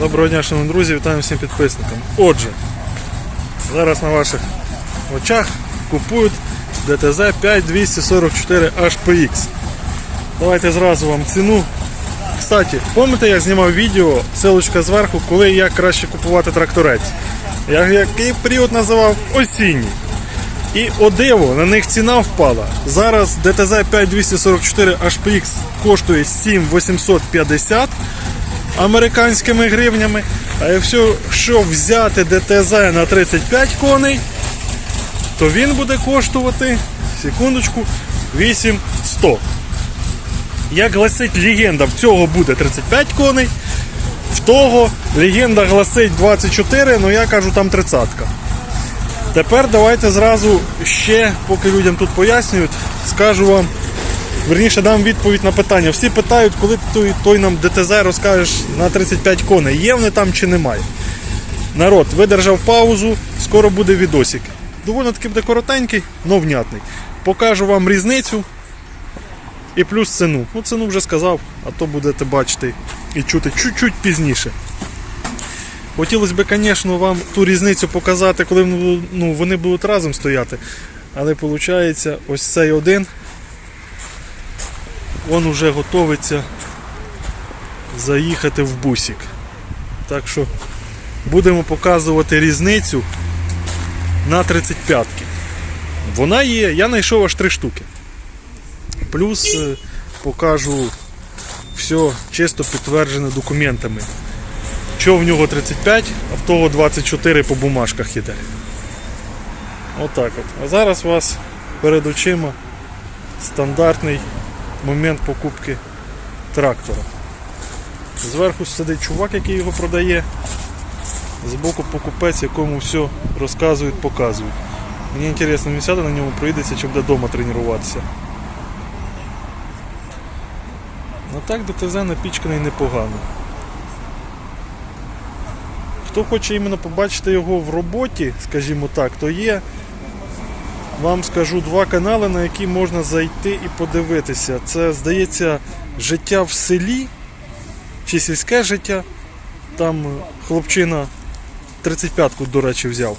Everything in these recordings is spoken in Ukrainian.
Доброго дня, шановні друзі, вітаю всім підписникам. Отже, зараз на ваших очах купують DTZ 5244 HPX. Давайте зразу вам ціну. Кстати, пам'ятаєте, я знімав відео, селочка зверху, коли як краще купувати тракторець. Я який період називав осінній. І о диво, на них ціна впала. Зараз DTZ 5244 HPX коштує 7850 американськими гривнями. А якщо що взяти ДТЗ на 35 коней, то він буде коштувати, секундочку, 8100. Як гласить легенда, в цього буде 35 коней, в того легенда гласить 24, але я кажу там 30. Тепер давайте зразу ще, поки людям тут пояснюють, скажу вам, верніше дам відповідь на питання. Всі питають, коли ти той, нам ДТЗ розкажеш на 35 коней, є вони там чи немає. Народ, видержав паузу, скоро буде відосик. Доволі таки буде коротенький, но внятний. Покажу вам різницю і плюс ціну. Ну, ціну вже сказав, а то будете бачити і чути чуть-чуть пізніше. Хотілося б, звісно, вам ту різницю показати, коли ну, вони будуть разом стояти. Але виходить, ось цей один, він вже готовиться заїхати в бусик. Так що будемо показувати різницю на 35-ки. Вона є, я знайшов аж три штуки. Плюс е, покажу все чисто підтверджене документами. Що в нього 35, а в того 24 по бумажках іде. Отак от. А зараз у вас перед очима стандартний момент покупки трактора. Зверху сидить чувак, який його продає. Збоку покупець, якому все розказують, показують. Мені цікаво, він сяде на ньому проїдеться, чи буде вдома тренуватися. Ну так ДТЗ напічканий непогано. Хто хоче іменно побачити його в роботі, скажімо так, то є, вам скажу, два канали, на які можна зайти і подивитися. Це, здається, життя в селі чи сільське життя. Там хлопчина 35-ку, до речі, взяв.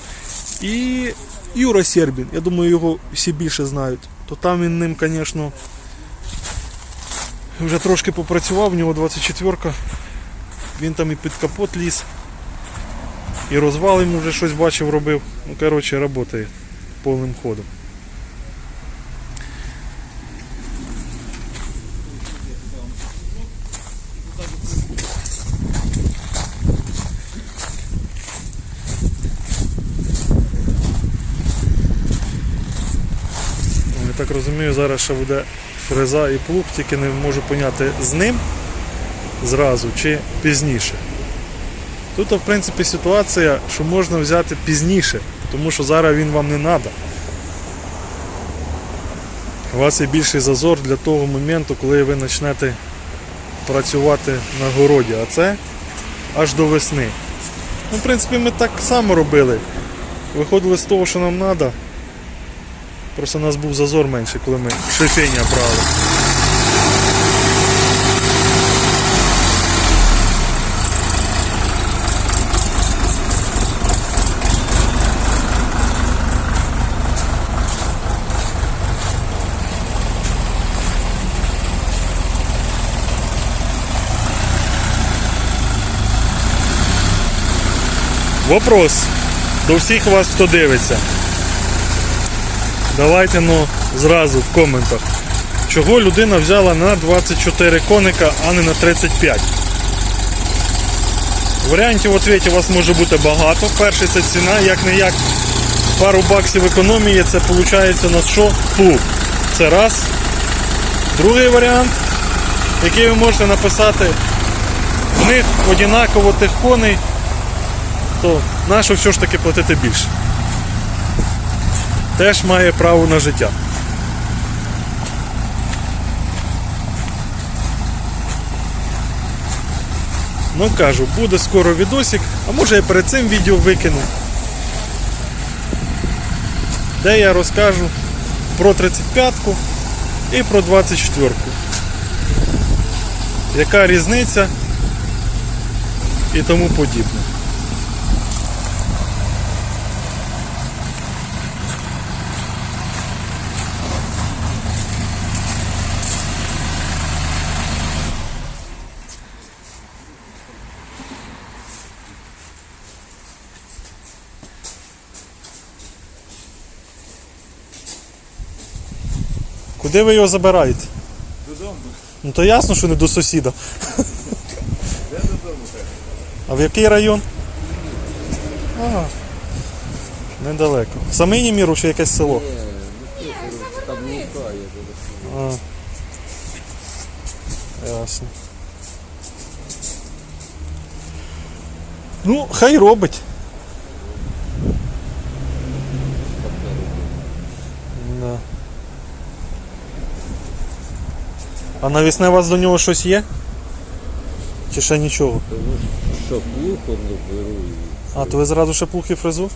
І Юра Сербін, я думаю, його всі більше знають. То там він ним, звісно, вже трошки попрацював, в нього 24-ка. Він там і під капот ліз. І розвал йому вже щось бачив, робив. Ну, коротше, працює повним ходом. Ну, Я так розумію, зараз ще буде фреза і плуг, тільки не можу поняти з ним зразу чи пізніше. Тут, в принципі, ситуація, що можна взяти пізніше, тому що зараз він вам не треба. У вас є більший зазор для того моменту, коли ви почнете працювати на городі, а це аж до весни. Ну, в принципі, ми так само робили. Виходили з того, що нам треба. Просто у нас був зазор менший, коли ми шипіння брали. Вопрос до всіх вас, хто дивиться. Давайте ну зразу в коментах. Чого людина взяла на 24 коника, а не на 35? Варіантів відповіді у вас може бути багато. Перший це ціна, як не як пару баксів економії, це виходить на що? Плуг. Це раз. Другий варіант, який ви можете написати, в них однаково тих коней, то нащо все ж таки платити більше? Теж має право на життя. Ну кажу, буде скоро відосик, а може я перед цим відео викину, де я розкажу про 35-ку і про 24-ку. Яка різниця і тому подібне. Куди ви його забираєте? Додому. Ну то ясно, що не до сусіда. Я додому. А в який район? А, недалеко. Самий Німіру чи якесь село? Там не є А. Ясно. Ну, хай робить. Да. А навісне у вас до нього щось є? Чи ще нічого? Тому що плухо не беру. і А, то ви зразу ще плуг і фрезу?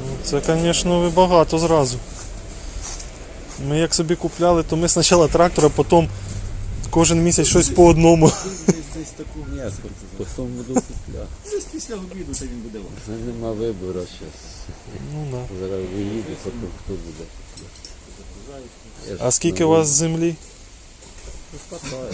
Ну, Це, звісно, ви багато зразу. Ми як собі купляли, то ми спочатку трактор, а потім кожен місяць щось по одному. Десь, десь таку м'ясо. Потім буду купляти. Десь після обіду це він буде. Це нема вибору зараз. Ну, да. Зараз виїду, потім хто буде. Я ж А скільки у вас землі? Вулиці хватає.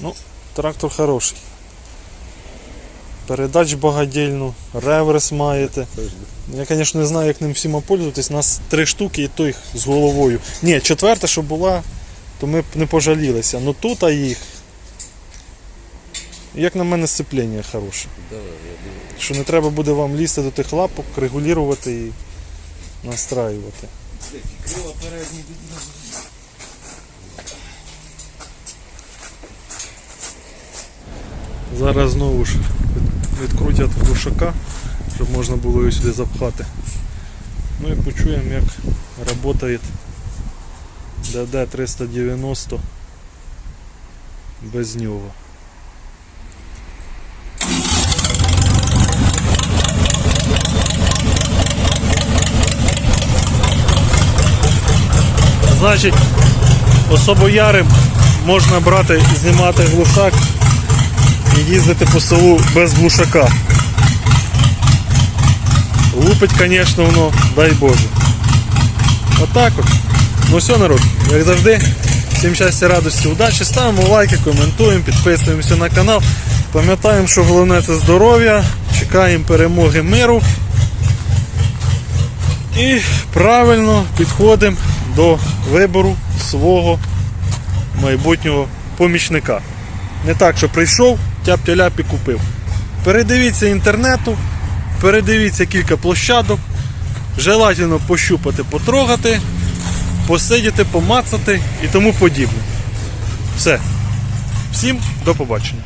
Ну, трактор хороший. Передач багадільну, реверс маєте. Я, звісно, не знаю, як ним всіма пользуватись. У нас три штуки і той з головою. Ні, четверта, що була, то ми б не пожалілися. Ну тут а їх. Як на мене сцеплення хороше. Що не треба буде вам лізти до тих лапок, регулювати і настраювати. Крила передні. Зараз знову ж відкрутять глушака, щоб можна було його сюди запхати. Ну і почуємо, як працює DD390 без нього. Значить, особо ярим можна брати, знімати глушак і їздити по селу без глушака. Лупить, звісно, воно, дай Боже. Отак от. Ну все, народ, як завжди, всім щастя, радості, удачі. Ставимо лайки, коментуємо, підписуємося на канал. Пам'ятаємо, що головне це здоров'я. Чекаємо перемоги миру. І правильно підходимо до вибору свого майбутнього помічника. Не так, що прийшов, тяп-тяляп і купив. Передивіться інтернету, передивіться кілька площадок, желательно пощупати, потрогати, посидіти, помацати і тому подібне. Все. Всім до побачення.